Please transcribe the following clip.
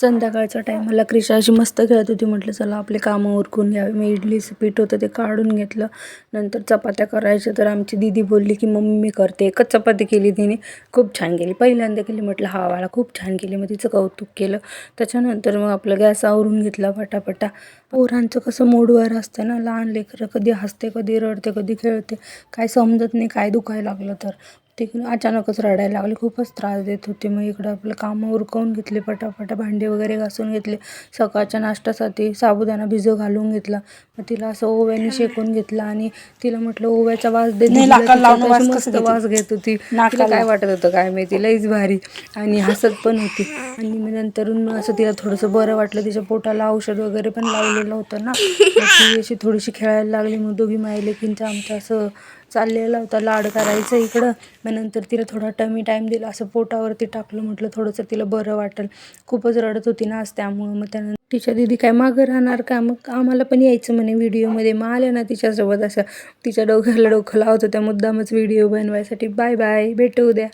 संध्याकाळच्या टायमाला क्रिशा अशी मस्त खेळत होती. म्हटलं चला आपले कामं उरकून घ्यावे. मी इडलीचं पीठ होतं ते काढून घेतलं. नंतर चपात्या करायच्या. तर आमची दीदी बोलली की मम्मी मी करते. एकच चपाती केली तिने. खूप छान केली. पहिल्यांदा केली. म्हटलं हा वाळा खूप छान केली. मग तिचं कौतुक केलं. त्याच्यानंतर मग आपलं गॅस आवरून घेतला पटापटा. पोरांचं कसं मूडवर असतं ना. लहान लेकरं कधी हसते कधी रडते कधी खेळते. काय समजत नाही काय दुखायला लागलं तर. ते अचानकच रडायला लागले. खूपच त्रास देत होते. मग इकडं आपलं कामं उरकवून घेतले पटापटा भांडे वगैरे घासून घेतले. सकाळच्या नाश्त्यासाठी साबुदाणा भिजव घालून घेतला. मग तिला असं ओव्याने शेकून घेतला आणि तिला म्हटलं ओव्याचा वास दे. नाही, दिदीला. नाकाला तिचा लावून कशी वास मस्त देते? वास घेत होती. तिला. काय वाटत होतं काय माहिती? लईच भारी आणि हसत पण होती. आणि मग नंतरून असं तिला थोडंसं बरं वाटलं. तिच्या पोटाला औषध वगैरे पण लावलेलं होतं ना. ती अशी थोडीशी खेळायला लागली. मग दोघी मायलेकींचं आमचं असं चाललेला होता लाड करायचं इकडं. मग नंतर तिला थोडा टमी टाईम दिला असं पोटावरती टाकलं म्हटलं थोडंसं तिला बरं वाटेल. खूपच रडत होती ना आज त्यामुळं. मग त्यानंतर तिच्या दिदी काय मागं राहणार का? मग आम्हाला पण यायचं म्हणे व्हिडिओमध्ये. मग आल्या ना तिच्यासोबत असं. तिच्या डोक्याला डोकं लावत होत्या. मुद्दामच व्हिडिओ बनवायसाठी. Bye bye. भेटू उद्या.